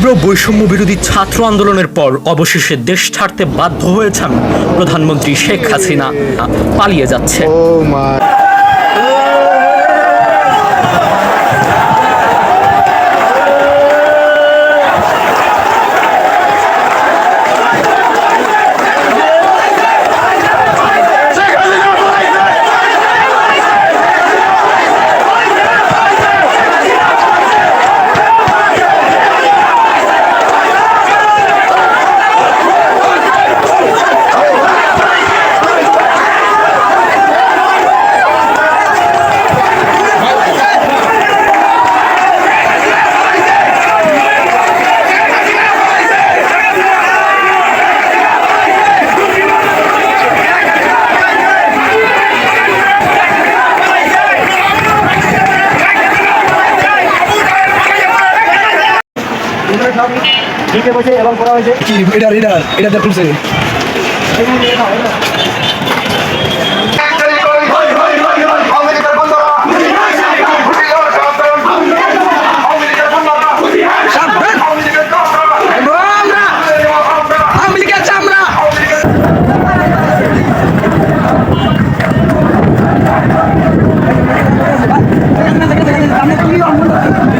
তীব্র বৈষম্য বিরোধী ছাত্র আন্দোলনের পর অবশেষে দেশ ছাড়তে বাধ্য হয়েছেন প্রধানমন্ত্রী শেখ হাসিনা। পালিয়ে যাচ্ছে। আমি দিতে এবং করা হয়েছে কি এটা এটা এটা দেখুন সে Thank you.